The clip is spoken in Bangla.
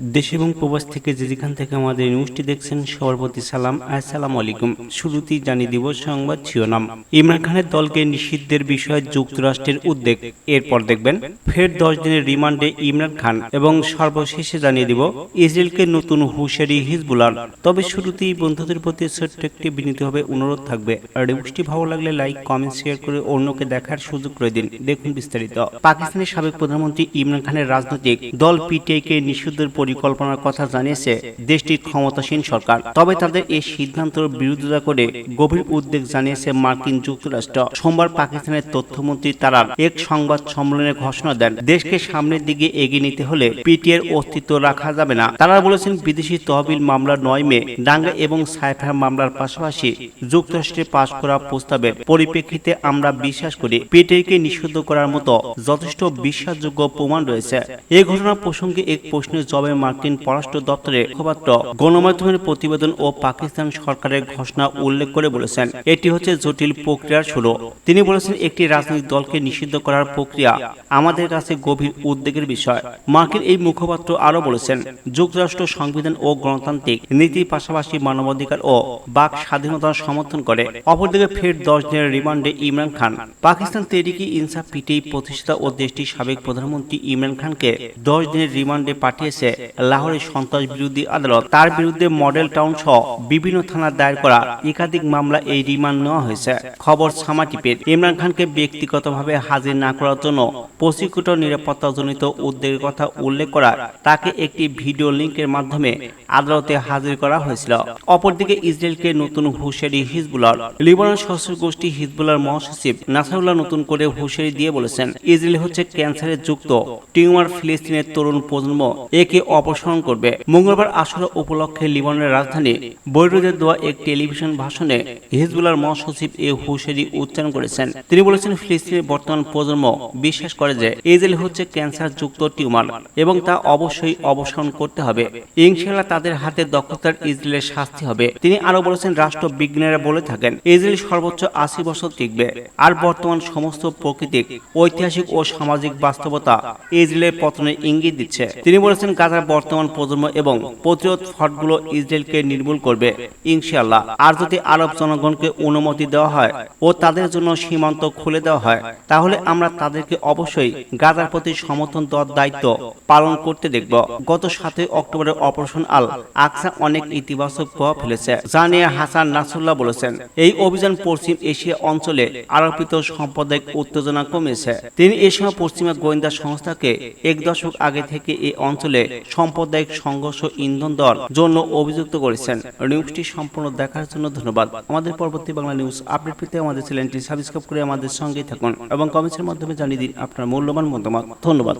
দেশ এবং প্রবাস থেকে যে যেখান থেকে আমাদের নিউজটি দেখছেন, সবার প্রতি সালাম আসসালামু আলাইকুম। শুরুতেই জানিয়ে দিব সংবাদ শিরোনাম। ইমরান খানের দলকে নিষিদ্ধের বিষয়ে যুক্তরাষ্ট্রের উদ্বেগ। এরপর দেখবেন, ফের দশ দিনের রিমান্ডে ইমরান খান এবং সর্বশেষে জানিয়ে দিব, ইসরায়েলকে নতুন হুঁশিয়ারি হিজবুলার। তবে শুরুতেই বন্ধুদের প্রতি ছোট্ট একটি বিনীতভাবে অনুরোধ থাকবে। আর নিউজটি ভালো লাগলে লাইক কমেন্ট শেয়ার করে অন্যকে দেখার সুযোগ করে দিন। দেখুন বিস্তারিত। পাকিস্তানের সাবেক প্রধানমন্ত্রী ইমরান খানের রাজনৈতিক দল পিটিআই কে নিষিদ্ধের পরিকল্পনার কথা জানিয়েছে দেশটির ক্ষমতাসীন সরকার। তবে তাদের এই সিদ্ধান্তের বিরোধিতা করে গভীর উদ্বেগ জানিয়েছে মার্কিন যুক্তরাষ্ট্র। সোমবার পাকিস্তানের তথ্যমন্ত্রী তারা এক সংবাদ সম্মেলনে ঘোষণা দেন, দেশকে সামনের দিকে এগিয়ে নিতে হলে পিটিএর অস্তিত্ব রাখা যাবে না। তারা বলেছেন, বিদেশি তহবিল মামলা নয় মে, দাঙ্গা এবং সাইফার মামলার পাশাপাশি যুক্তরাষ্ট্রে পাশ করা প্রস্তাবের পরিপ্রেক্ষিতে আমরা বিশ্বাস করি, পিটিআইকে নিষিদ্ধ করার মতো যথেষ্ট বিশ্বাসযোগ্য প্রমাণ রয়েছে। এই ঘটনা প্রসঙ্গে এক প্রশ্নের জবাবে মার্কিন পররাষ্ট্র দপ্তরের মুখপাত্র, গণমাধ্যমের প্রতিবেদন ও পাকিস্তান সরকারের ঘোষণা উল্লেখ করে বলেছেন, এটি হচ্ছে জটিল প্রক্রিয়ার শুরু। তিনি বলেছেন, একটি রাজনৈতিক দলকে নিষিদ্ধ করার প্রক্রিয়া আমাদের কাছে গভীর উদ্বেগের বিষয়। মার্কিন এই মুখপাত্র আরও বলেছেন, যুক্তরাষ্ট্র সংবিধান ও গণতান্ত্রিক নীতির পাশাপাশি মানবাধিকার ও বাক স্বাধীনতার সমর্থন করে। অপরদিকে ফের দশ দিনের রিমান্ডে ইমরান খান। পাকিস্তান তেরিকি ইনসাফ পিটিআই প্রতিষ্ঠাতা ও দেশটির সাবেক প্রধানমন্ত্রী ইমরান খানকে দশ দিনের রিমান্ডে পাঠিয়েছে লাহোরের সন্ত্রাস বিরোধী আদালত তার বিরুদ্ধে মডেল টাউন সহ বিভিন্ন থানার দায়ের করা একাধিক মামলা এই রিমান্ড নেওয়া হয়েছে। খবর সামাটিপের ইমরান খানকে ব্যক্তিগতভাবে হাজির না করার জন্য প্রসিকিউটর নিরাপত্তাজনিত উদ্বেগের কথা উল্লেখ করা তাকে একটি ভিডিও লিঙ্কের মাধ্যমে আদালতে হাজির করা হয়েছিল। অপরদিকে ইসরায়েলকে নতুন হুঁশিয়ারি হিজবুলার। লিবানন সশস্ত্র গোষ্ঠী হিজবুলার মহাসচিব নাসারুল্লাহ নতুন করে হুঁশিয়ারি দিয়ে বলেছেন, ইসরায়েল হচ্ছে ক্যান্সারে যুক্ত, টিউমার ফিলিস্তিনের তরুণ প্রজন্ম, একে অপসারণ করবে। মঙ্গলবার আসর উপলক্ষে লিবাননের রাজধানী বৈরুতে দেওয়া এক টেলিভিশন ভাষণে হিজবুলার মহাসচিব এ হুঁশিয়ারি উচ্চারণ করেছেন। তিনি বলেছেন, ফিলিস্তিনের বর্তমান প্রজন্ম বিশ্বাস করে যে ইসরায়েল হচ্ছে ক্যান্সার যুক্ত টিউমার এবং তা অবশ্যই অবসারণ করতে হবে। ইনশাল্লাহ তাদের হাতে দক্ষতার ইসরায়েলের শাস্তি হবে। তিনি আরও বলেছেন, রাষ্ট্রবিজ্ঞানীরা বলে থাকেন, ইসরায়েল সর্বোচ্চ আশি বছর টিকবে। আর বর্তমান সমস্ত প্রকৃতিক, ঐতিহাসিক ও সামাজিক বাস্তবতা ইসরায়েলের পতনের ইঙ্গিত দিচ্ছে। তিনি বলেছেন, গাজার বর্তমান প্রজন্ম এবং প্রতিরোধ ফটগুলো ইসরায়েলকে নির্মূল করবে, ইনশাআল্লাহ। আর যদি আরব জনগণকে অনুমতি দেওয়া হয় ও তাদের জন্য সীমান্ত খুলে দেওয়া হয়, তাহলে আমরা তাদেরকে অবশ্যই গাজার প্রতি সমর্থন দেওয়ার দায়িত্ব পালন করতে দেখব। গত সাতই অক্টোবরের অপারেশন আল আকসা অনেক ইতিবাচক প্রভাব ফেলেছে, যা নিয়ে হাসান নাসুল্লাহ বলেছেন। এই অভিযান পশ্চিম এশিয়া অঞ্চলে আরোপিত সাম্প্রদায়িক উত্তেজনা কমেছে। তিনি এ সময় পশ্চিমা গোয়েন্দা সংস্থাকে এক দশক আগে থেকে এই অঞ্চলে সাম্প্রদায়িক সংঘর্ষ ইন্ধন দেওয়ার জন্য অভিযুক্ত করেছেন। নিউজটি সম্পূর্ণ দেখার জন্য ধন্যবাদ। আমাদের পরবর্তী বাংলা নিউজ আপডেট পেতে আমাদের চ্যানেলটি সাবস্ক্রাইব করে আমাদের সঙ্গেই থাকুন এবং কমেন্টের মাধ্যমে জানিয়ে দিন আপনার মূল্যবান মতামত। ধন্যবাদ।